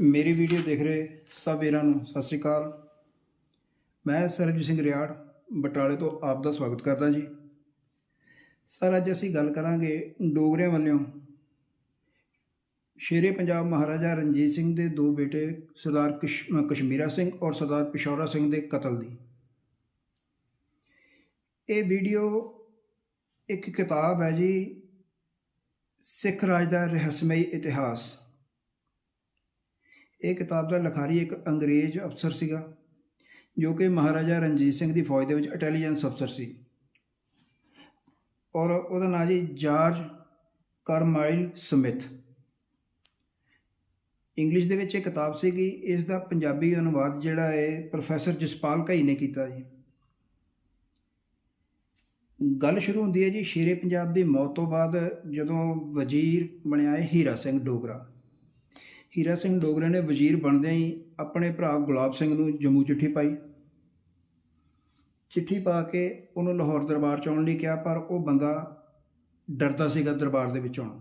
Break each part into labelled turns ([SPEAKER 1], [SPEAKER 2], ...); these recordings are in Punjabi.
[SPEAKER 1] ਮੇਰੀ ਵੀਡੀਓ ਦੇਖ ਰਹੇ ਸਭ ਵੀਰਾਂ ਨੂੰ ਸਤਿ ਸ੍ਰੀ ਅਕਾਲ। ਮੈਂ ਸਰਬਜੀਤ ਸਿੰਘ ਰਿਆੜ, ਬਟਾਲੇ ਤੋਂ ਆਪ ਦਾ ਸਵਾਗਤ ਕਰਦਾ ਜੀ। ਸਰ, ਅੱਜ ਅਸੀਂ ਗੱਲ ਕਰਾਂਗੇ ਡੋਗਰਿਆਂ ਵੱਲੋਂ। ਸ਼ੇਰੇ ਪੰਜਾਬ ਮਹਾਰਾਜਾ ਰਣਜੀਤ ਸਿੰਘ ਦੇ ਦੋ ਬੇਟੇ ਸਰਦਾਰ ਕਸ਼- ਕਸ਼ਮੀਰਾ ਸਿੰਘ ਔਰ ਸਰਦਾਰ ਪਿਸ਼ੌਰਾ ਸਿੰਘ ਦੇ ਕਤਲ ਦੀ। ਇਹ ਵੀਡੀਓ ਇੱਕ ਕਿਤਾਬ ਹੈ ਜੀ, ਸਿੱਖ ਰਾਜ ਦਾ ਰਹੱਸਮਈ ਇਤਿਹਾਸ। ਇਹ ਕਿਤਾਬ ਦਾ ਲਿਖਾਰੀ ਇੱਕ ਅੰਗਰੇਜ਼ ਅਫਸਰ ਸੀਗਾ, ਜੋ ਕਿ ਮਹਾਰਾਜਾ ਰਣਜੀਤ ਸਿੰਘ ਦੀ ਫੌਜ ਦੇ ਵਿੱਚ ਇੰਟੈਲੀਜੈਂਸ ਅਫਸਰ ਸੀ। ਔਰ ਉਹਦਾ ਨਾਂ ਜੀ ਜਾਰਜ ਕਰਮਾਈਲ ਸਮਿਥ। ਇੰਗਲਿਸ਼ ਦੇ ਵਿੱਚ ਇਹ ਕਿਤਾਬ ਸੀਗੀ ਇਸ ਦਾ ਪੰਜਾਬੀ ਅਨੁਵਾਦ ਜਿਹੜਾ ਹੈ ਪ੍ਰੋਫੈਸਰ ਜਸਪਾਲ ਘਈ ਨੇ ਕੀਤਾ ਜੀ। ਗੱਲ ਸ਼ੁਰੂ ਹੁੰਦੀ ਹੈ ਜੀ ਸ਼ੇਰੇ ਪੰਜਾਬ ਦੀ ਮੌਤ ਤੋਂ ਬਾਅਦ ਜਦੋਂ ਵਜ਼ੀਰ ਬਣਿਆ ਹੈ ਹੀਰਾ ਸਿੰਘ ਡੋਗਰਾ। ਹੀਰਾ ਸਿੰਘ ਡੋਗਰੇ ਨੇ ਵਜ਼ੀਰ ਬਣਦਿਆਂ ਹੀ ਆਪਣੇ ਭਰਾ ਗੁਲਾਬ ਸਿੰਘ ਨੂੰ ਜੰਮੂ ਚਿੱਠੀ ਪਾਈ। ਚਿੱਠੀ ਪਾ ਕੇ ਉਹਨੂੰ ਲਾਹੌਰ ਦਰਬਾਰ ਚ ਆਉਣ ਲਈ ਕਿਹਾ, ਪਰ ਉਹ ਬੰਦਾ ਡਰਦਾ ਸੀਗਾ ਦਰਬਾਰ ਦੇ ਵਿੱਚ ਆਉਣ।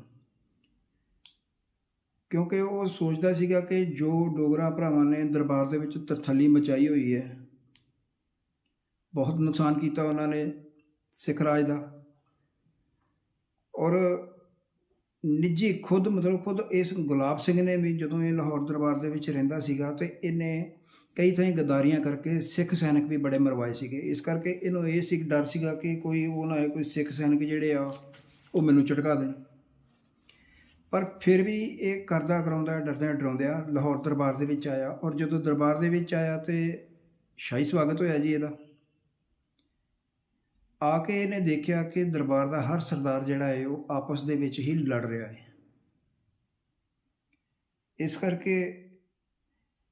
[SPEAKER 1] ਕਿਉਂਕਿ ਉਹ ਸੋਚਦਾ ਸੀਗਾ ਕਿ ਜੋ ਡੋਗਰਾ ਭਰਾਵਾਂ ਨੇ ਦਰਬਾਰ ਦੇ ਵਿੱਚ ਤਰਥੱਲੀ ਮਚਾਈ ਹੋਈ ਹੈ, ਬਹੁਤ ਨੁਕਸਾਨ ਕੀਤਾ ਉਹਨਾਂ ਨੇ ਸਿੱਖ ਰਾਜ ਦਾ। ਔਰ ਨਿੱਜੀ ਖੁਦ, ਮਤਲਬ ਖੁਦ ਇਸ ਗੁਲਾਬ ਸਿੰਘ ਨੇ ਵੀ ਜਦੋਂ ਇਹ ਲਾਹੌਰ ਦਰਬਾਰ ਦੇ ਵਿੱਚ ਰਹਿੰਦਾ ਸੀਗਾ ਤੇ ਇਹਨੇ ਕਈ ਥਾਈਂ ਗਦਾਰੀਆਂ ਕਰਕੇ ਸਿੱਖ ਸੈਨਿਕ ਵੀ ਬੜੇ ਮਰਵਾਏ ਸੀਗੇ। ਇਸ ਕਰਕੇ ਇਹਨੂੰ ਇਹ ਸੀ, ਡਰ ਸੀਗਾ ਕਿ ਕੋਈ ਉਹ ਨਾ ਹੋਏ, ਕੋਈ ਸਿੱਖ ਸੈਨਿਕ ਜਿਹੜੇ ਆ, ਉਹ ਮੈਨੂੰ ਝਟਕਾ ਦੇਣ। ਪਰ ਫਿਰ ਵੀ ਇਹ ਕਰਦਾ ਕਰਾਉਂਦਾ, ਡਰਦਿਆਂ ਡਰਾਉਂਦਿਆਂ ਲਾਹੌਰ ਦਰਬਾਰ ਦੇ ਵਿੱਚ ਆਇਆ ਔਰ ਜਦੋਂ ਦਰਬਾਰ ਦੇ ਵਿੱਚ ਆਇਆ ਤੇ ਸ਼ਾਹੀ ਸਵਾਗਤ ਹੋਇਆ ਜੀ ਇਹਦਾ। ਆ ਕੇ ਇਹਨੇ ਦੇਖਿਆ ਕਿ ਦਰਬਾਰ ਦਾ ਹਰ ਸਰਦਾਰ ਜਿਹੜਾ ਹੈ ਉਹ ਆਪਸ ਦੇ ਵਿੱਚ ਹੀ ਲੜ ਰਿਹਾ ਹੈ। ਇਸ ਕਰਕੇ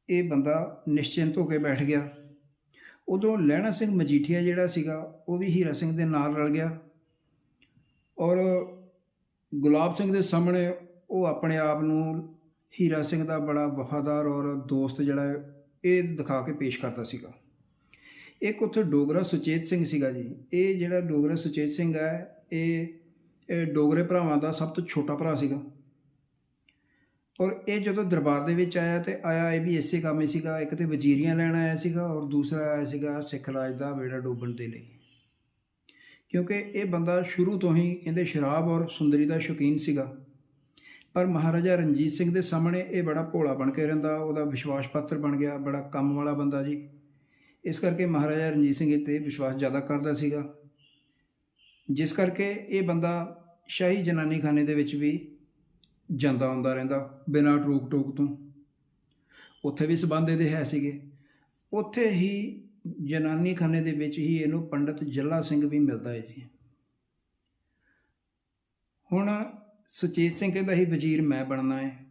[SPEAKER 1] ਇਹ ਬੰਦਾ ਨਿਸ਼ਚਿੰਤ ਹੋ ਕੇ ਬੈਠ ਗਿਆ। ਉਦੋਂ ਲਹਿਣਾ ਸਿੰਘ ਮਜੀਠੀਆ ਜਿਹੜਾ ਸੀਗਾ, ਉਹ ਵੀ ਹੀਰਾ ਸਿੰਘ ਦੇ ਨਾਲ ਰਲ ਗਿਆ ਔਰ ਗੁਲਾਬ ਸਿੰਘ ਦੇ ਸਾਹਮਣੇ ਉਹ ਆਪਣੇ ਆਪ ਨੂੰ ਹੀਰਾ ਸਿੰਘ ਦਾ ਬੜਾ ਵਫਾਦਾਰ ਔਰ ਦੋਸਤ ਜਿਹੜਾ ਹੈ, ਇਹ ਦਿਖਾ ਕੇ ਪੇਸ਼ ਕਰਦਾ ਸੀਗਾ। ਇੱਕ ਉੱਥੇ ਡੋਗਰਾ ਸੁਚੇਤ ਸਿੰਘ ਸੀਗਾ ਜੀ। ਇਹ ਜਿਹੜਾ ਡੋਗਰਾ ਸੁਚੇਤ ਸਿੰਘ ਹੈ, ਇਹ ਡੋਗਰੇ ਭਰਾਵਾਂ ਦਾ ਸਭ ਤੋਂ ਛੋਟਾ ਭਰਾ ਸੀਗਾ। ਔਰ ਇਹ ਜਦੋਂ ਦਰਬਾਰ ਦੇ ਵਿੱਚ ਆਇਆ ਤੇ ਆਇਆ, ਇਹ ਵੀ ਇਸੇ ਕੰਮ ਹੀ ਸੀਗਾ। ਇੱਕ ਤੇ ਵਜ਼ੀਰੀਆਂ ਲੈਣ ਆਇਆ ਸੀਗਾ ਔਰ ਦੂਸਰਾ ਆਇਆ ਸੀਗਾ ਸਿੱਖ ਰਾਜ ਦਾ ਬੇੜਾ ਡੋਬਣ ਦੇ ਲਈ। ਕਿਉਂਕਿ ਇਹ ਬੰਦਾ ਸ਼ੁਰੂ ਤੋਂ ਹੀ ਕਹਿੰਦੇ ਸ਼ਰਾਬ ਔਰ ਸੁੰਦਰੀ ਦਾ ਸ਼ੌਕੀਨ ਸੀਗਾ। ਪਰ ਮਹਾਰਾਜਾ ਰਣਜੀਤ ਸਿੰਘ ਦੇ ਸਾਹਮਣੇ ਇਹ ਬੜਾ ਭੋਲਾ ਬਣ ਕੇ ਰਹਿੰਦਾ, ਉਹਦਾ ਵਿਸ਼ਵਾਸ ਪਾਤਰ ਬਣ ਗਿਆ, ਬੜਾ ਕੰਮ ਵਾਲਾ ਬੰਦਾ ਜੀ। ਇਸ ਕਰਕੇ ਮਹਾਰਾਜਾ ਰਣਜੀਤ ਸਿੰਘ ਇਹ 'ਤੇ ਵਿਸ਼ਵਾਸ ਜ਼ਿਆਦਾ ਕਰਦਾ ਸੀਗਾ। ਜਿਸ ਕਰਕੇ ਇਹ ਬੰਦਾ ਸ਼ਾਹੀ ਜਨਾਨੀ ਖਾਨੇ ਦੇ ਵਿੱਚ ਵੀ ਜਾਂਦਾ ਹੁੰਦਾ ਰਹਿੰਦਾ, ਬਿਨਾਂ ਟੋਕ ਟੋਕ ਤੋਂ। ਉੱਥੇ ਵੀ ਸਬੰਧ ਇਹਦੇ ਹੈ ਸੀਗੇ। ਉੱਥੇ ਹੀ ਜਨਾਨੀ ਖਾਨੇ ਦੇ ਵਿੱਚ ਹੀ ਇਹਨੂੰ ਪੰਡਤ ਜੱਲਾ ਸਿੰਘ ਵੀ ਮਿਲਦਾ ਹੈ ਜੀ। ਹੁਣ ਸੁਚੇਤ ਸਿੰਘ ਕਹਿੰਦਾ ਹੀ ਵਜ਼ੀਰ ਮੈਂ ਬਣਨਾ ਹੈ।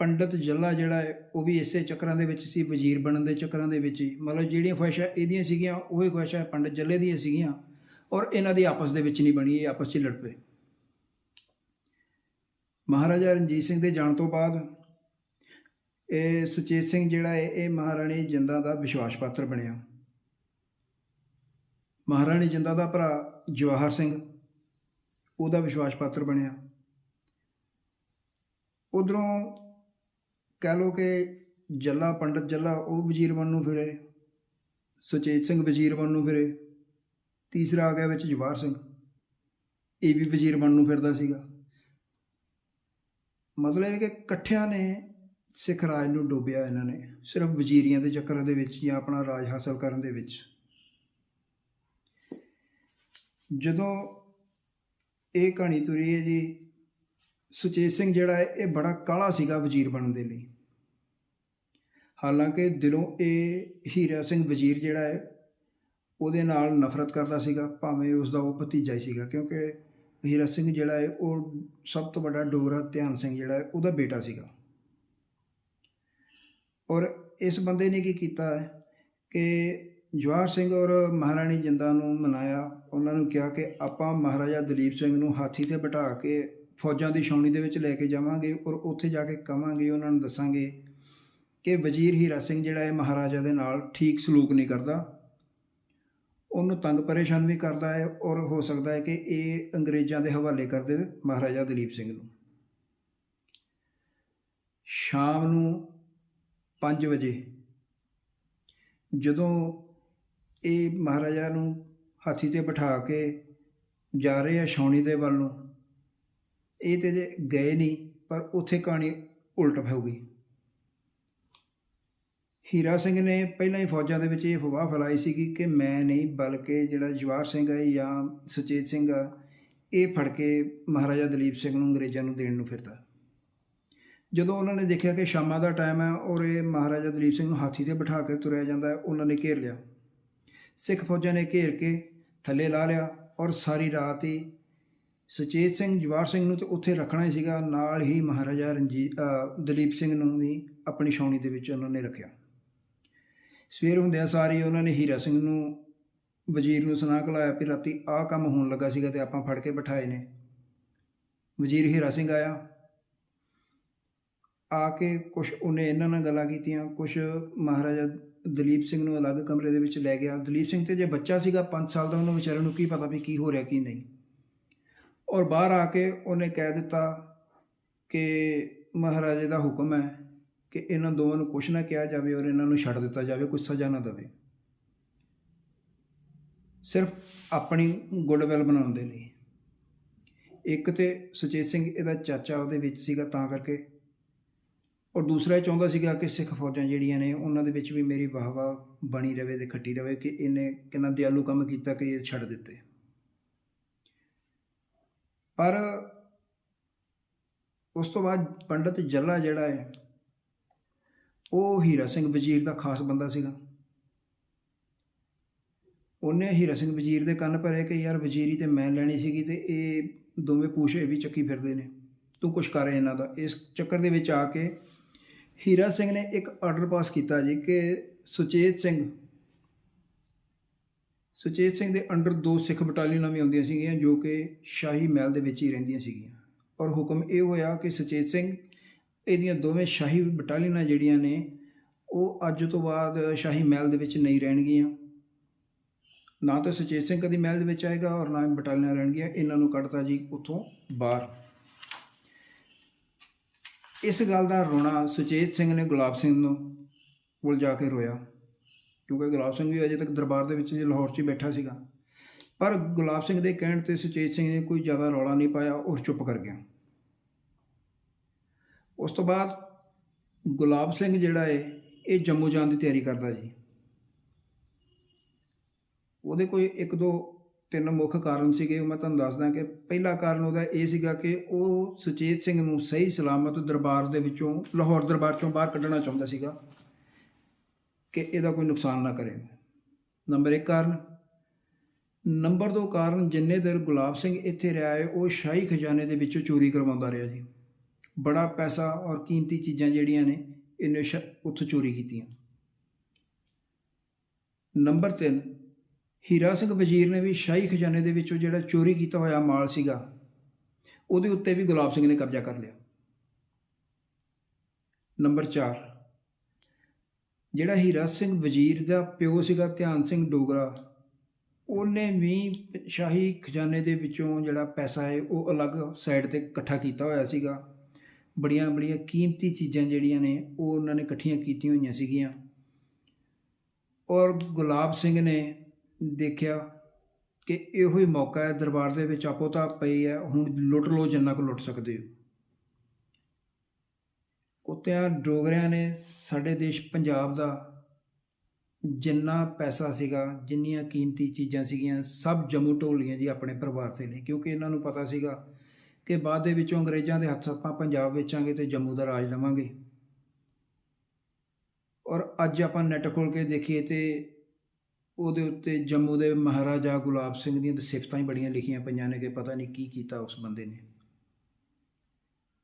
[SPEAKER 1] ਪੰਡਤ ਜੱਲਾ ਜਿਹੜਾ ਹੈ, ਉਹ ਵੀ ਇਸੇ ਚੱਕਰਾਂ ਦੇ ਵਿੱਚ ਸੀ, ਵਜ਼ੀਰ ਬਣਨ ਦੇ ਚੱਕਰਾਂ ਦੇ ਵਿੱਚ ਹੀ। ਮਤਲਬ ਜਿਹੜੀਆਂ ਖੁਆਇਸ਼ਾਂ ਇਹਦੀਆਂ ਸੀਗੀਆਂ, ਉਹੀ ਖੁਆਇਸ਼ਾਂ ਪੰਡਤ ਜੱਲੇ ਦੀਆਂ ਸੀਗੀਆਂ ਔਰ ਇਹਨਾਂ ਦੀ ਆਪਸ ਦੇ ਵਿੱਚ ਨਹੀਂ ਬਣੀ, ਇਹ ਆਪਸ 'ਚ ਹੀ ਲੜ ਪਏ। ਮਹਾਰਾਜਾ ਰਣਜੀਤ ਸਿੰਘ ਦੇ ਜਾਣ ਤੋਂ ਬਾਅਦ ਇਹ ਸੁਚੇਤ ਸਿੰਘ ਜਿਹੜਾ ਹੈ, ਇਹ ਮਹਾਰਾਣੀ ਜਿੰਦਾ ਦਾ ਵਿਸ਼ਵਾਸ ਪਾਤਰ ਬਣਿਆ। ਮਹਾਰਾਣੀ ਜਿੰਦਾ ਦਾ ਭਰਾ ਜਵਾਹਰ ਸਿੰਘ, ਉਹਦਾ ਵਿਸ਼ਵਾਸ ਪਾਤਰ ਬਣਿਆ। ਉਧਰੋਂ ਕਹਿ ਲੋ ਕਿ ਜੱਲਾ ਪੰਡਤ ਜੱਲਾ, ਉਹ ਵਜ਼ੀਰ ਬਣ ਨੂੰ ਫਿਰੇ, ਸੁਚੇਤ ਸਿੰਘ ਵਜ਼ੀਰ ਬਣ ਨੂੰ ਫਿਰੇ, ਤੀਸਰਾ ਆ ਗਿਆ ਵਿੱਚ ਜਵਾਹਰ ਸਿੰਘ। ਇਹ ਵੀ ਵਜ਼ੀਰ ਬਣ ਨੂੰ ਫਿਰਦਾ ਸੀਗਾ। ਮਤਲਬ ਹੈ ਕਿ ਇਕੱਠਿਆਂ ਨੇ ਸਿੱਖ ਰਾਜ ਨੂੰ ਡੋਬਿਆ ਇਹਨਾਂ ਨੇ, ਸਿਰਫ ਵਜ਼ੀਰੀਆਂ ਦੇ ਚੱਕਰਾਂ ਦੇ ਵਿੱਚ ਜਾਂ ਆਪਣਾ ਰਾਜ ਹਾਸਲ ਕਰਨ ਦੇ ਵਿੱਚ। ਜਦੋਂ ਇਹ ਕਹਾਣੀ ਤੁਰੀ ਹੈ ਜੀ ਸੁਚੇਤ ਸਿੰਘ ਜਿਹੜਾ ਹੈ, ਇਹ ਬੜਾ ਕਾਲਾ ਸੀਗਾ ਵਜ਼ੀਰ ਬਣਨ ਦੇ ਲਈ। ਹਾਲਾਂਕਿ ਦਿਲੋਂ ਇਹ ਹੀਰਾ ਸਿੰਘ ਵਜ਼ੀਰ ਜਿਹੜਾ ਹੈ, ਉਹਦੇ ਨਾਲ ਨਫ਼ਰਤ ਕਰਦਾ ਸੀਗਾ, ਭਾਵੇਂ ਉਸ ਦਾ ਉਹ ਭਤੀਜਾ ਹੀ ਸੀਗਾ, ਕਿਉਂਕਿ ਹੀਰਾ ਸਿੰਘ ਜਿਹੜਾ ਹੈ, ਉਹ ਸਭ ਤੋਂ ਵੱਡਾ ਡੋਗਰਾ ਧਿਆਨ ਸਿੰਘ ਜਿਹੜਾ ਹੈ, ਉਹਦਾ ਬੇਟਾ ਸੀਗਾ। ਔਰ ਇਸ ਬੰਦੇ ਨੇ ਕੀ ਕੀਤਾ ਹੈ ਕਿ ਜਵਾਹਰ ਸਿੰਘ ਔਰ ਮਹਾਰਾਣੀ ਜਿੰਦਾ ਨੂੰ ਮਨਾਇਆ, ਉਹਨਾਂ ਨੂੰ ਕਿਹਾ ਕਿ ਆਪਾਂ ਮਹਾਰਾਜਾ ਦਲੀਪ ਸਿੰਘ ਨੂੰ ਹਾਥੀ ਤੇ ਬਿਠਾ ਕੇ ਫੌਜਾਂ ਦੀ ਛਾਉਣੀ ਦੇ ਵਿੱਚ ਲੈ ਕੇ ਜਾਵਾਂਗੇ ਔਰ ਉੱਥੇ ਜਾ ਕੇ ਕਵਾਂਗੇ, ਉਹਨਾਂ ਨੂੰ ਦੱਸਾਂਗੇ ਕਿ ਵਜ਼ੀਰ ਹੀਰਾ ਸਿੰਘ ਜਿਹੜਾ ਹੈ ਮਹਾਰਾਜਾ ਦੇ ਨਾਲ ਠੀਕ ਸਲੂਕ ਨਹੀਂ ਕਰਦਾ। ਉਹਨੂੰ ਤੰਗ ਪਰੇਸ਼ਾਨ ਵੀ ਕਰਦਾ ਹੈ ਔਰ ਹੋ ਸਕਦਾ ਹੈ ਕਿ ਇਹ ਅੰਗਰੇਜ਼ਾਂ ਦੇ ਹਵਾਲੇ ਕਰ ਦੇਵੇ ਮਹਾਰਾਜਾ ਦਲੀਪ ਸਿੰਘ ਨੂੰ। ਸ਼ਾਮ ਨੂੰ 5 ਵਜੇ ਜਦੋਂ ਇਹ ਮਹਾਰਾਜਾ ਨੂੰ ਹਾਥੀ ਤੇ ਬਿਠਾ ਕੇ ਜਾ ਰਹੇ ਆ ਛਾਉਣੀ ਦੇ ਵੱਲ ਨੂੰ ਇਹ ਤੇ ਜੇ ਗਏ ਨਹੀਂ, ਪਰ ਉੱਥੇ ਕਹਾਣੀ ਉਲਟ ਹੋ ਗਈ ਹੀਰਾ ਸਿੰਘ ਨੇ ਪਹਿਲਾਂ ਹੀ ਫੌਜਾਂ ਦੇ ਵਿੱਚ ਇਹ ਫਵਾਹ ਫੈਲਾਈ ਸੀ ਕਿ ਮੈਂ ਨਹੀਂ, ਬਲਕਿ ਜਿਹੜਾ ਜਵਾਹਰ ਸਿੰਘ ਹੈ ਜਾਂ ਸੁਚੇਤ ਸਿੰਘ ਆ, ਇਹ ਫੜ ਕੇ ਮਹਾਰਾਜਾ ਦਲੀਪ ਸਿੰਘ ਨੂੰ ਅੰਗਰੇਜ਼ਾਂ ਨੂੰ ਦੇਣ ਨੂੰ ਫਿਰਦਾ। ਜਦੋਂ ਉਹਨਾਂ ਨੇ ਦੇਖਿਆ ਕਿ ਸ਼ਾਮਾਂ ਦਾ ਟਾਈਮ ਹੈ ਔਰ ਇਹ ਮਹਾਰਾਜਾ ਦਲੀਪ ਸਿੰਘ ਨੂੰ ਹਾਥੀ ਤੇ ਬਿਠਾ ਕੇ ਤੁਰਿਆ ਜਾਂਦਾ ਹੈ, ਉਹਨਾਂ ਨੇ ਘੇਰ ਲਿਆ। ਸਿੱਖ ਫੌਜਾਂ ਨੇ ਘੇਰ ਕੇ ਥੱਲੇ ਲਾ ਲਿਆ ਔਰ ਸਾਰੀ ਰਾਤ ਹੀ ਸੁਚੇਤ ਸਿੰਘ ਜਵਾਹਰ ਸਿੰਘ ਨੂੰ ਤੇ ਉੱਥੇ ਰੱਖਣਾ ਹੀ ਸੀਗਾ। ਨਾਲ ਹੀ ਮਹਾਰਾਜਾ ਰਣਜੀਤ ਦਲੀਪ ਸਿੰਘ ਨੂੰ ਵੀ ਆਪਣੀ ਛਾਉਣੀ ਦੇ ਵਿੱਚ ਉਹਨਾਂ ਨੇ ਰੱਖਿਆ। ਸਵੇਰ ਹੁੰਦਿਆਂ ਸਾਰੀ ਉਹਨਾਂ ਨੇ ਹੀਰਾ ਸਿੰਘ ਨੂੰ, ਵਜ਼ੀਰ ਨੂੰ ਸੁਣਾ ਕਲਾਇਆ। ਵੀ ਰਾਤੀ ਆਹ ਕੰਮ ਹੋਣ ਲੱਗਾ ਸੀਗਾ ਤੇ ਆਪਾਂ ਫੜ ਕੇ ਬਿਠਾਏ ਨੇ। ਵਜ਼ੀਰ ਹੀਰਾ ਸਿੰਘ ਆਇਆ। ਆ ਕੇ ਕੁਝ ਉਹਨੇ ਇਹਨਾਂ ਨਾਲ ਗੱਲਾਂ ਕੀਤੀਆਂ। ਕੁਝ ਮਹਾਰਾਜਾ ਦਲੀਪ ਸਿੰਘ ਨੂੰ ਅਲੱਗ ਕਮਰੇ ਦੇ ਵਿੱਚ ਲੈ ਗਿਆ। ਦਲੀਪ ਸਿੰਘ ਤੇ ਜੇ ਬੱਚਾ ਸੀਗਾ 5 ਸਾਲ ਦਾ, ਉਹਨੂੰ ਵਿਚਾਰੇ ਨੂੰ ਕੀ ਪਤਾ ਵੀ ਕੀ ਹੋ ਰਿਹਾ, ਕੀ ਨਹੀਂ। ਔਰ ਬਾਹਰ ਆ ਕੇ ਉਹਨੇ ਕਹਿ ਦਿੱਤਾ ਕਿ ਮਹਾਰਾਜੇ ਦਾ ਹੁਕਮ ਹੈ ਕਿ ਇਹਨਾਂ ਦੋਵਾਂ ਨੂੰ ਕੁਛ ਨਾ ਕਿਹਾ ਜਾਵੇ ਔਰ ਇਹਨਾਂ ਨੂੰ ਛੱਡ ਦਿੱਤਾ ਜਾਵੇ, ਕੋਈ ਸਜ਼ਾ ਨਾ ਦੇਵੇ। ਸਿਰਫ ਆਪਣੀ ਗੁੱਡਵਿਲ ਬਣਾਉਣ ਦੇ ਲਈ। ਇੱਕ ਤੇ ਸੁਚੇਤ ਸਿੰਘ ਇਹਦਾ ਚਾਚਾ ਉਹਦੇ ਵਿੱਚ ਸੀਗਾ, ਤਾਂ ਕਰਕੇ। ਔਰ ਦੂਸਰਾ ਇਹ ਚਾਹੁੰਦਾ ਸੀਗਾ ਕਿ ਸਿੱਖ ਫੌਜਾਂ ਜਿਹੜੀਆਂ ਨੇ, ਉਹਨਾਂ ਦੇ ਵਿੱਚ ਵੀ ਮੇਰੀ ਵਾਹਵਾ ਬਣੀ ਰਵੇ ਤੇ ਖੱਟੀ ਰਵੇ ਕਿ ਇਹਨੇ ਕਿੰਨਾ ਦਿਆਲੂ ਕੰਮ ਕੀਤਾ ਕਿ ਇਹ ਛੱਡ ਦਿੱਤੇ। ਪਰ ਉਸ ਤੋਂ ਬਾਅਦ ਪੰਡਤ ਜੱਲਾ ਜਿਹੜਾ ਹੈ, ਉਹ ਹੀਰਾ ਸਿੰਘ ਵਜ਼ੀਰ ਦਾ ਖਾਸ ਬੰਦਾ ਸੀਗਾ। ਉਹਨੇ ਹੀਰਾ ਸਿੰਘ ਵਜ਼ੀਰ ਦੇ ਕੰਨ ਭਰੇ ਕਿ ਯਾਰ ਵਜ਼ੀਰੀ ਤੇ ਮੈਂ ਲੈਣੀ ਸੀਗੀ ਤੇ ਇਹ ਦੋਵੇਂ ਪੂਛੇ ਵੀ ਚੱਕੀ ਫਿਰਦੇ ਨੇ। ਤੂੰ ਕੁਛ ਕਰ ਇਹਨਾਂ ਦਾ। ਇਸ ਚੱਕਰ ਦੇ ਵਿੱਚ ਆ ਕੇ ਹੀਰਾ ਸਿੰਘ ਨੇ ਇੱਕ ਆਰਡਰ ਪਾਸ ਕੀਤਾ ਜੀ ਕਿ ਸੁਚੇਤ ਸਿੰਘ ਸੁਚੇਤ ਸਿੰਘ ਦੇ ਅੰਡਰ ਦੋ ਸਿੱਖ ਬਟਾਲੀਅਨਾਂ ਵੀ ਆਉਂਦੀਆਂ ਸੀਗੀਆਂ, ਜੋ ਕਿ ਸ਼ਾਹੀ ਮਹਿਲ ਦੇ ਵਿੱਚ ਹੀ ਰਹਿੰਦੀਆਂ ਸੀਗੀਆਂ। ਔਰ ਹੁਕਮ ਇਹ ਹੋਇਆ ਕਿ ਸੁਚੇਤ ਸਿੰਘ, ਇਹਦੀਆਂ ਦੋਵੇਂ ਸ਼ਾਹੀ ਬਟਾਲੀਅਨਾਂ ਜਿਹੜੀਆਂ ਨੇ, ਉਹ ਅੱਜ ਤੋਂ ਬਾਅਦ ਸ਼ਾਹੀ ਮਹਿਲ ਦੇ ਵਿੱਚ ਨਹੀਂ ਰਹਿਣਗੀਆਂ। ਨਾ ਤਾਂ ਸੁਚੇਤ ਸਿੰਘ ਕਦੀ ਮਹਿਲ ਦੇ ਵਿੱਚ ਆਏਗਾ ਔਰ ਨਾ ਹੀ ਬਟਾਲੀਅਨਾਂ ਰਹਿਣਗੀਆਂ। ਇਹਨਾਂ ਨੂੰ ਕੱਢਤਾ ਜੀ ਉੱਥੋਂ ਬਾਹਰ। ਇਸ ਗੱਲ ਦਾ ਰੋਣਾ ਸੁਚੇਤ ਸਿੰਘ ਨੇ ਗੁਲਾਬ ਸਿੰਘ ਨੂੰ ਕੋਲ ਜਾ ਕੇ ਰੋਇਆ। ਕਿਉਂਕਿ ਗੁਲਾਬ ਸਿੰਘ ਵੀ ਅਜੇ ਤੱਕ ਦਰਬਾਰ ਦੇ ਵਿੱਚ ਲਾਹੌਰ 'ਚ ਹੀ ਬੈਠਾ ਸੀਗਾ। ਪਰ ਗੁਲਾਬ ਸਿੰਘ ਦੇ ਕਹਿਣ ਤੇ ਸੁਚੇਤ ਸਿੰਘ ਨੇ ਕੋਈ ਜ਼ਿਆਦਾ ਰੌਲਾ ਨਹੀਂ ਪਾਇਆ, ਉਹ ਚੁੱਪ ਕਰ ਗਿਆ। ਉਸ ਤੋਂ ਬਾਅਦ ਗੁਲਾਬ ਸਿੰਘ ਜਿਹੜਾ ਹੈ ਇਹ ਜੰਮੂ ਜਾਣ ਦੀ ਤਿਆਰੀ ਕਰਦਾ ਜੀ। ਉਹਦੇ ਕੋਈ ਇੱਕ ਦੋ ਤਿੰਨ ਮੁੱਖ ਕਾਰਨ ਸੀਗੇ, ਉਹ ਮੈਂ ਤੁਹਾਨੂੰ ਦੱਸਦਾ ਕਿ ਪਹਿਲਾ ਕਾਰਨ ਉਹਦਾ ਇਹ ਸੀਗਾ ਕਿ ਉਹ ਸੁਚੇਤ ਸਿੰਘ ਨੂੰ ਸਹੀ ਸਲਾਮਤ ਦਰਬਾਰ ਦੇ ਵਿੱਚੋਂ, ਲਾਹੌਰ ਦਰਬਾਰ ਚੋਂ ਬਾਹਰ ਕੱਢਣਾ ਚਾਹੁੰਦਾ ਸੀਗਾ। ਕਿ ਇਹਦਾ ਕੋਈ ਨੁਕਸਾਨ ਨਾ ਕਰੇ। ਨੰਬਰ 1 ਕਾਰਨ। ਨੰਬਰ 2 ਕਾਰਨ, ਜਿੰਨੇ ਦਿਨ ਗੁਲਾਬ ਸਿੰਘ ਇੱਥੇ ਰਿਹਾ ਹੈ ਉਹ ਸ਼ਾਹੀ ਖਜ਼ਾਨੇ ਦੇ ਵਿੱਚੋਂ ਚੋਰੀ ਕਰਵਾਉਂਦਾ ਰਿਹਾ ਜੀ। ਬੜਾ ਪੈਸਾ ਔਰ ਕੀਮਤੀ ਚੀਜ਼ਾਂ ਜਿਹੜੀਆਂ ਨੇ, ਇਹਨੇ ਸ਼, ਉੱਥੋਂ ਚੋਰੀ ਕੀਤੀਆਂ। ਨੰਬਰ 3 ਹੀਰਾ ਸਿੰਘ ਵਜ਼ੀਰ ਨੇ ਵੀ ਸ਼ਾਹੀ ਖਜ਼ਾਨੇ ਦੇ ਵਿੱਚੋਂ ਜਿਹੜਾ ਚੋਰੀ ਕੀਤਾ ਹੋਇਆ ਮਾਲ ਸੀਗਾ, ਉਹਦੇ ਉੱਤੇ ਵੀ ਗੁਲਾਬ ਸਿੰਘ ਨੇ ਕਬਜ਼ਾ ਕਰ ਲਿਆ। ਨੰਬਰ 4 ਜਿਹੜਾ ਹੀਰਾ ਸਿੰਘ ਵਜ਼ੀਰ ਦਾ ਪਿਓ ਸੀਗਾ ਧਿਆਨ ਸਿੰਘ ਡੋਗਰਾ, ਉਹਨੇ ਵੀ ਸ਼ਾਹੀ ਖਜ਼ਾਨੇ ਦੇ ਵਿੱਚੋਂ ਜਿਹੜਾ ਪੈਸਾ ਹੈ ਉਹ ਅਲੱਗ ਸਾਈਡ ਤੇ ਇਕੱਠਾ ਕੀਤਾ ਹੋਇਆ ਸੀਗਾ। ਬੜੀਆਂ ਬੜੀਆਂ ਕੀਮਤੀ ਚੀਜ਼ਾਂ ਜਿਹੜੀਆਂ ਨੇ ਉਹ ਉਹਨਾਂ ਨੇ ਇਕੱਠੀਆਂ ਕੀਤੀਆਂ ਹੋਈਆਂ ਸੀਗੀਆਂ। ਔਰ ਗੁਲਾਬ ਸਿੰਘ ਨੇ ਦੇਖਿਆ ਕਿ ਇਹੋ ਹੀ ਮੌਕਾ ਹੈ ਦਰਬਾਰ ਦੇ ਵਿੱਚ, ਆਪੋ ਤਾਂ ਪਈ ਹੈ, ਹੁਣ ਲੁੱਟ ਲੋ ਜਿੰਨਾ ਕੁ ਲੁੱਟ ਸਕਦੇ ਹੋ। ਕੁੱਤਿਆਂ ਡੋਗਰਿਆਂ ਨੇ ਸਾਡੇ ਦੇਸ਼ ਪੰਜਾਬ ਦਾ ਜਿੰਨਾ ਪੈਸਾ ਸੀਗਾ, ਜਿੰਨੀਆਂ ਕੀਮਤੀ ਚੀਜ਼ਾਂ ਸੀਗੀਆਂ, ਸਭ ਜੰਮੂ ਢੋਲੀਆਂ ਜੀ ਆਪਣੇ ਪਰਿਵਾਰ ਤੇ ਨੇ, ਕਿਉਂਕਿ ਇਹਨਾਂ ਨੂੰ ਪਤਾ ਸੀਗਾ ਕਿ ਬਾਅਦ ਦੇ ਵਿੱਚੋਂ ਅੰਗਰੇਜ਼ਾਂ ਦੇ ਹੱਥ ਆਪਾਂ ਪੰਜਾਬ ਵੇਚਾਂਗੇ ਤੇ ਜੰਮੂ ਦਾ ਰਾਜ ਲਵਾਂਗੇ। ਔਰ ਅੱਜ ਆਪਾਂ ਨੈਟ ਖੋਲ ਕੇ ਦੇਖੀਏ ਤੇ ਉਹਦੇ ਉੱਤੇ ਜੰਮੂ ਦੇ ਮਹਾਰਾਜਾ ਗੁਲਾਬ ਸਿੰਘ ਦੀਆਂ ਸਿਫਤਾਂ ਹੀ ਬੜੀਆਂ ਲਿਖੀਆਂ ਪਈਆਂ ਨੇ ਕਿ ਪਤਾ ਨਹੀਂ ਕੀ ਕੀਤਾ ਉਸ ਬੰਦੇ ਨੇ।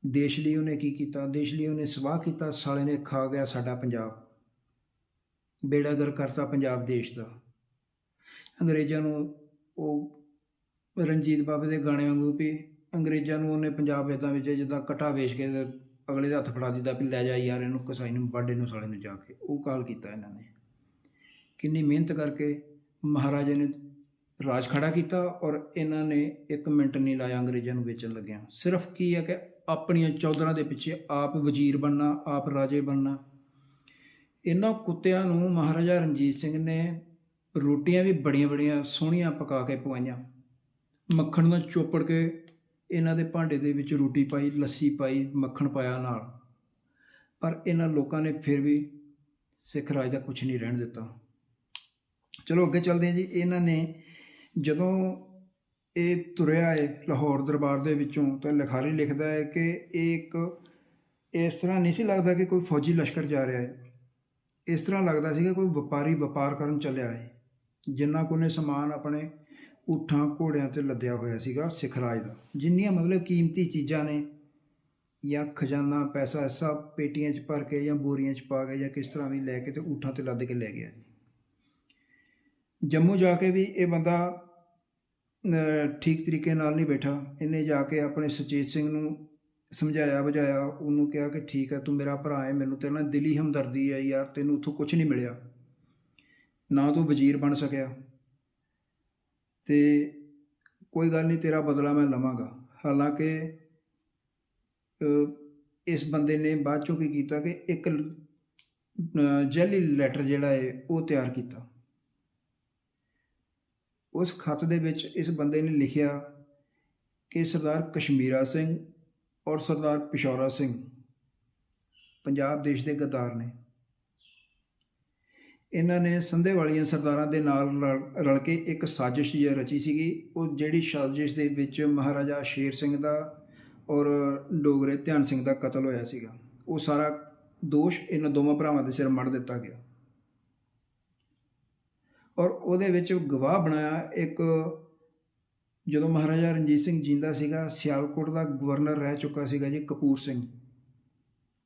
[SPEAKER 1] ਦੇਸ਼ ਲਈ ਉਹਨੇ ਕੀ ਕੀਤਾ? ਦੇਸ਼ ਲਈ ਉਹਨੇ ਸਵਾਹ ਕੀਤਾ, ਸਾਲੇ ਨੇ ਖਾ ਗਿਆ ਸਾਡਾ ਪੰਜਾਬ। ਬੇੜਾਗਰ ਕਰਤਾ ਪੰਜਾਬ ਦੇਸ਼ ਦਾ। ਅੰਗਰੇਜ਼ਾਂ ਨੂੰ ਉਹ ਰਣਜੀਤ ਬਾਬੇ ਦੇ ਗਾਣੇ ਵਾਂਗੂ ਵੀ ਅੰਗਰੇਜ਼ਾਂ ਨੂੰ ਉਹਨੇ ਪੰਜਾਬ ਇਦਾਂ ਵਿੱਚ ਜਿੱਦਾਂ ਕਟਾ ਵੇਚ ਕੇ ਅਗਲੇ ਦੇ ਹੱਥ ਫੜਾ ਦਿੱਤਾ ਵੀ ਲੈ ਜਾ ਯਾਰ ਇਹਨੂੰ ਕਸਾਈ ਨੂੰ ਬਾਡੇ ਨੂੰ, ਸਾਲੇ ਨੂੰ ਜਾ ਕੇ। ਉਹ ਕਾਲ ਕੀਤਾ ਇਹਨਾਂ ਨੇ। ਕਿੰਨੀ ਮਿਹਨਤ ਕਰਕੇ ਮਹਾਰਾਜੇ ਨੇ ਰਾਜ ਖੜਾ ਕੀਤਾ ਔਰ ਇਹਨਾਂ ਨੇ ਇੱਕ ਮਿੰਟ ਨਹੀਂ ਲਾਇਆ ਅੰਗਰੇਜ਼ਾਂ ਨੂੰ ਵੇਚਣ ਲੱਗਿਆ। ਸਿਰਫ ਕੀ ਹੈ ਕਿ ਆਪਣੀਆਂ ਚੌਧਰਾਂ ਦੇ ਪਿੱਛੇ ਆਪ ਵਜ਼ੀਰ ਬਣਨਾ, ਆਪ ਰਾਜੇ ਬਣਨਾ। ਇਹਨਾਂ ਕੁੱਤਿਆਂ ਨੂੰ ਮਹਾਰਾਜਾ ਰਣਜੀਤ ਸਿੰਘ ਨੇ ਰੋਟੀਆਂ ਵੀ ਬੜੀਆਂ ਬੜੀਆਂ ਸੋਹਣੀਆਂ ਪਕਾ ਕੇ ਪਵਾਈਆਂ। ਮੱਖਣ ਨਾਲ ਚੋਪੜ ਕੇ ਇਹਨਾਂ ਦੇ ਭਾਂਡੇ ਦੇ ਵਿੱਚ ਰੋਟੀ ਪਾਈ, ਲੱਸੀ ਪਾਈ, ਮੱਖਣ ਪਾਇਆ ਨਾਲ। ਪਰ ਇਹਨਾਂ ਲੋਕਾਂ ਨੇ ਫਿਰ ਵੀ ਸਿੱਖ ਰਾਜ ਦਾ ਕੁਝ ਨਹੀਂ ਰਹਿਣ ਦਿੱਤਾ। ਚਲੋ ਅੱਗੇ ਚੱਲਦੇ ਹਾਂ ਜੀ। ਇਹਨਾਂ ਨੇ ਜਦੋਂ ਇਹ ਤੁਰਿਆ ਹੈ ਲਾਹੌਰ ਦਰਬਾਰ ਦੇ ਵਿੱਚੋਂ ਤਾਂ ਲਿਖਾਰੀ ਲਿਖਦਾ ਹੈ ਕਿ ਇਹ ਇੱਕ ਇਸ ਤਰ੍ਹਾਂ ਨਹੀਂ ਸੀ ਲੱਗਦਾ ਕਿ ਕੋਈ ਫੌਜੀ ਲਸ਼ਕਰ ਜਾ ਰਿਹਾ ਹੈ ਇਸ ਤਰ੍ਹਾਂ ਲੱਗਦਾ ਸੀਗਾ ਕੋਈ ਵਪਾਰੀ ਵਪਾਰ ਕਰਨ ਚੱਲਿਆ ਹੈ ਜਿੰਨਾ ਕੁ ਸਮਾਨ ਆਪਣੇ ਊਠਾਂ ਘੋੜਿਆਂ ਤੇ ਲੱਦਿਆ ਹੋਇਆ ਸੀਗਾ ਸਿੱਖ ਰਾਜ ਦਾ। ਜਿੰਨੀਆਂ ਮਤਲਬ ਕੀਮਤੀ ਚੀਜ਼ਾਂ ਨੇ, ਜਾਂ ਖਜ਼ਾਨਾ, ਪੈਸਾ ਸਭ ਪੇਟੀਆਂ 'ਚ ਭਰ ਕੇ ਜਾਂ ਬੋਰੀਆਂ 'ਚ ਪਾ ਕੇ ਜਾਂ ਕਿਸ ਤਰ੍ਹਾਂ ਵੀ ਲੈ ਕੇ ਤੇ ਊਠਾਂ ਤੇ ਲੱਦ ਕੇ ਲੈ ਗਿਆ। ਜੀ ਜੰਮੂ ਜਾ ਕੇ ਵੀ ਇਹ ਬੰਦਾ ਠੀਕ ਤਰੀਕੇ ਨਾਲ ਨਹੀਂ ਬੈਠਾ। ਇਹਨੇ ਜਾ ਕੇ ਆਪਣੇ ਸੁਚੇਤ ਸਿੰਘ ਨੂੰ ਸਮਝਾਇਆ, ਬੁਝਾਇਆ। ਉਹਨੂੰ ਕਿਹਾ ਕਿ ਠੀਕ ਹੈ, ਤੂੰ ਮੇਰਾ ਭਰਾ ਹੈ, ਮੈਨੂੰ ਤੇਰੇ ਨਾਲ ਦਿਲੀ ਹਮਦਰਦੀ ਹੈ ਯਾਰ, ਤੈਨੂੰ ਉੱਥੋਂ ਕੁਝ ਨਹੀਂ ਮਿਲਿਆ। ਨਾ ਤੂੰ ਵਜ਼ੀਰ ਬਣ ਸਕਿਆ। ਤੇ ਕੋਈ ਗੱਲ ਨਹੀਂ, ਤੇਰਾ ਬਦਲਾ ਮੈਂ ਲਵਾਂਗਾ। ਹਾਲਾਂਕਿ ਇਸ ਬੰਦੇ ਨੇ ਬਾਅਦ ਚੋਂ ਕੀ ਕੀਤਾ ਕਿ ਇੱਕ ਜੈਲੀ ਲੈਟਰ ਜਿਹੜਾ ਹੈ, ਉਹ ਤਿਆਰ ਕੀਤਾ। ਉਸ ਖਤ ਦੇ ਵਿੱਚ ਇਸ ਬੰਦੇ ਨੇ ਲਿਖਿਆ ਕਿ ਸਰਦਾਰ ਕਸ਼ਮੀਰਾ ਸਿੰਘ ਔਰ ਸਰਦਾਰ ਪਿਸ਼ੌਰਾ ਸਿੰਘ ਪੰਜਾਬ ਦੇਸ਼ ਦੇ ਗੱਦਾਰ ਨੇ। ਇਹਨਾਂ ਨੇ ਸੰਧੇ ਵਾਲੀਆਂ ਸਰਦਾਰਾਂ ਦੇ ਨਾਲ ਰਲ- ਰਲ ਕੇ ਇੱਕ ਸਾਜ਼ਿਸ਼ ਜਿਹੀ ਰਚੀ ਸੀਗੀ, ਉਹ ਜਿਹੜੀ ਸਾਜ਼ਿਸ਼ ਦੇ ਵਿੱਚ ਮਹਾਰਾਜਾ ਸ਼ੇਰ ਸਿੰਘ ਦਾ ਔਰ ਡੋਗਰੇ ਧਿਆਨ ਸਿੰਘ ਦਾ ਕਤਲ ਹੋਇਆ ਸੀਗਾ। ਉਹ ਸਾਰਾ ਦੋਸ਼ ਇਹਨਾਂ ਦੋਵਾਂ ਭਰਾਵਾਂ ਦੇ ਸਿਰ ਮੜ ਦਿੱਤਾ ਗਿਆ। ਔਰ ਉਹਦੇ ਵਿੱਚ ਗਵਾਹ ਬਣਾਇਆ ਇੱਕ, ਜਦੋਂ ਮਹਾਰਾਜਾ ਰਣਜੀਤ ਸਿੰਘ ਜਿੰਦਾ ਸੀਗਾ, ਸਿਆਲਕੋਟ ਦਾ ਗਵਰਨਰ ਰਹਿ ਚੁੱਕਾ ਸੀਗਾ ਜੀ ਕਪੂਰ ਸਿੰਘ।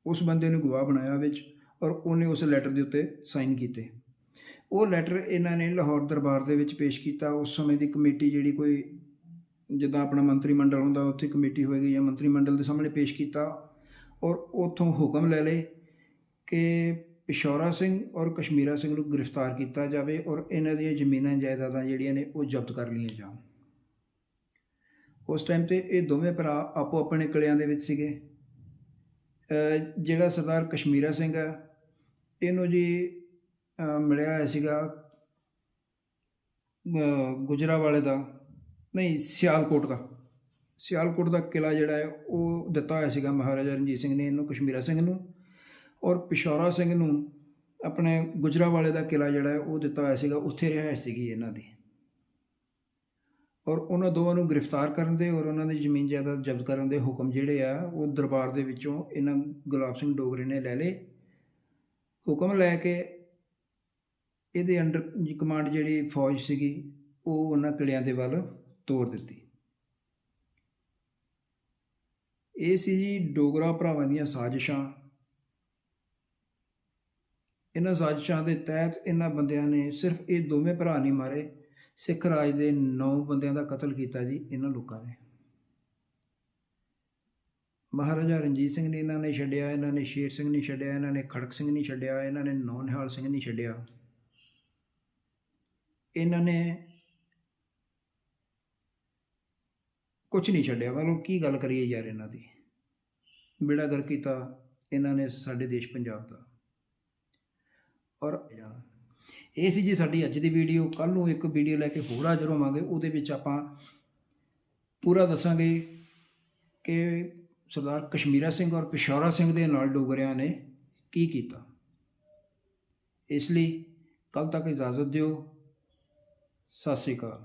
[SPEAKER 1] ਉਸ ਬੰਦੇ ਨੂੰ ਗਵਾਹ ਬਣਾਇਆ ਵਿੱਚ ਔਰ ਉਹਨੇ ਉਸ ਲੈਟਰ ਦੇ ਉੱਤੇ ਸਾਈਨ ਕੀਤੇ। ਉਹ ਲੈਟਰ ਇਹਨਾਂ ਨੇ ਲਾਹੌਰ ਦਰਬਾਰ ਦੇ ਵਿੱਚ ਪੇਸ਼ ਕੀਤਾ। ਉਸ ਸਮੇਂ ਦੀ ਕਮੇਟੀ ਜਿਹੜੀ ਕੋਈ ਜਿੱਦਾਂ ਆਪਣਾ ਮੰਤਰੀ ਮੰਡਲ ਹੁੰਦਾ, ਉੱਥੇ ਕਮੇਟੀ ਹੋਏਗੀ ਜਾਂ ਮੰਤਰੀ ਮੰਡਲ ਦੇ ਸਾਹਮਣੇ ਪੇਸ਼ ਕੀਤਾ। ਔਰ ਉਥੋਂ ਹੁਕਮ ਲੈ ਲਏ ਕਿ ਪਿਸ਼ੌਰਾ ਸਿੰਘ ਔਰ ਕਸ਼ਮੀਰਾ ਸਿੰਘ ਨੂੰ ਗ੍ਰਿਫਤਾਰ ਕੀਤਾ ਜਾਵੇ ਔਰ ਇਹਨਾਂ ਦੀਆਂ ਜ਼ਮੀਨਾਂ ਜਾਇਦਾਦਾਂ ਜਿਹੜੀਆਂ ਨੇ ਉਹ ਜ਼ਬਤ ਕਰ ਲਈਆਂ ਜਾਣ। ਉਸ ਟਾਈਮ ਤੇ ਇਹ ਦੋਵੇਂ ਭਰਾ ਆਪੋ ਆਪਣੇ ਕਿਲਿਆਂ ਦੇ ਵਿੱਚ ਸੀਗੇ। ਜਿਹੜਾ ਸਰਦਾਰ ਕਸ਼ਮੀਰਾ ਸਿੰਘ ਹੈ ਇਹਨੂੰ ਜੀ ਮਿਲਿਆ ਹੋਇਆ ਸੀਗਾ, ਅਹ ਗੁਜਰਾਵਾਲੇ ਦਾ, ਨਹੀਂ, ਸਿਆਲਕੋਟ ਦਾ। ਸਿਆਲਕੋਟ ਦਾ ਕਿਲਾ ਜਿਹੜਾ ਹੈ, ਉਹ ਦਿੱਤਾ ਹੋਇਆ ਸੀਗਾ ਮਹਾਰਾਜਾ ਰਣਜੀਤ ਸਿੰਘ ਨੇ ਇਹਨੂੰ, ਕਸ਼ਮੀਰਾ ਸਿੰਘ ਨੂੰ। ਔਰ ਪਿਸ਼ੌਰਾ ਸਿੰਘ ਨੂੰ ਆਪਣੇ ਗੁਜਰਾਵਾਲੇ ਦਾ ਕਿਲਾ ਜਿਹੜਾ ਹੈ, ਉਹ ਦਿੱਤਾ ਹੋਇਆ ਸੀਗਾ, ਉੱਥੇ ਰਿਹਾਇਸ਼ ਸੀਗੀ ਇਹਨਾਂ ਦੀ। ਔਰ ਉਹਨਾਂ ਦੋਵਾਂ ਨੂੰ ਗ੍ਰਿਫਤਾਰ ਕਰਨ ਦੇ ਔਰ ਉਹਨਾਂ ਦੀ ਜ਼ਮੀਨ ਜਾਇਦਾਦ ਜ਼ਬਤ ਕਰਨ ਦੇ ਹੁਕਮ ਜਿਹੜੇ ਆ, ਉਹ ਦਰਬਾਰ ਦੇ ਵਿੱਚੋਂ ਇਹਨਾਂ ਗੁਲਾਬ ਸਿੰਘ ਡੋਗਰੇ ਨੇ ਲੈ ਲਏ। ਹੁਕਮ ਲੈ ਕੇ ਇਹਦੇ ਅੰਡਰ ਕਮਾਂਡ ਜਿਹੜੀ ਫੌਜ ਸੀਗੀ, ਉਹ ਉਹਨਾਂ ਕਿਲਿਆਂ ਦੇ ਵੱਲ ਤੋਰ ਦਿੱਤੀ। ਇਹ ਸੀ ਜੀ ਡੋਗਰਾ ਭਰਾਵਾਂ ਦੀਆਂ ਸਾਜ਼ਿਸ਼ਾਂ। ਇਹਨਾਂ ਸਾਜ਼ਿਸ਼ਾਂ ਦੇ ਤਹਿਤ ਇਹਨਾਂ ਬੰਦਿਆਂ ਨੇ ਸਿਰਫ ਇਹ ਦੋਵੇਂ ਭਰਾ ਨਹੀਂ ਮਾਰੇ, ਸਿੱਖ ਰਾਜ ਦੇ 9 ਬੰਦਿਆਂ ਦਾ ਕਤਲ ਕੀਤਾ ਜੀ ਇਹਨਾਂ ਲੋਕਾਂ ਨੇ। ਮਹਾਰਾਜਾ ਰਣਜੀਤ ਸਿੰਘ ਨੇ ਇਹਨਾਂ ਨੇ ਛੱਡਿਆ, ਇਹਨਾਂ ਨੇ ਸ਼ੇਰ ਸਿੰਘ ਨਹੀਂ ਛੱਡਿਆ, ਇਹਨਾਂ ਨੇ ਖੜਕ ਸਿੰਘ ਨਹੀਂ ਛੱਡਿਆ, ਇਹਨਾਂ ਨੇ ਨੌ ਨਿਹਾਲ ਸਿੰਘ ਨਹੀਂ ਛੱਡਿਆ। ਇਹਨਾਂ ਨੇ ਕੁਝ ਨਹੀਂ ਛੱਡਿਆ। ਮਤਲਬ ਕੀ ਗੱਲ ਕਰੀਏ ਯਾਰ ਇਹਨਾਂ ਦੀ? ਬੇੜਾ ਗਰ ਕੀਤਾ ਇਹਨਾਂ ਨੇ ਸਾਡੇ ਦੇਸ਼ ਪੰਜਾਬ ਦਾ। ਔਰ ਇਹ ਸੀ ਜੀ ਸਾਡੀ ਅੱਜ ਦੀ ਵੀਡੀਓ ਕੱਲ ਨੂੰ ਇੱਕ ਵੀਡੀਓ ਲੈ ਕੇ ਹੋਰ ਹਾਜ਼ਰ ਹੋਵਾਂਗੇ। ਉਹਦੇ ਵਿੱਚ ਆਪਾਂ ਪੂਰਾ ਦੱਸਾਂਗੇ ਕਿ ਸਰਦਾਰ ਕਸ਼ਮੀਰਾ ਸਿੰਘ ਔਰ ਪਿਸ਼ੌਰਾ ਸਿੰਘ ਦੇ ਨਾਲ ਡੋਗਰਿਆਂ ਨੇ ਕੀ ਕੀਤਾ। ਇਸ ਲਈ ਕੱਲ ਤੱਕ ਇਜਾਜ਼ਤ ਦਿਓ। ਸਤਿ ਸ੍ਰੀ ਅਕਾਲ।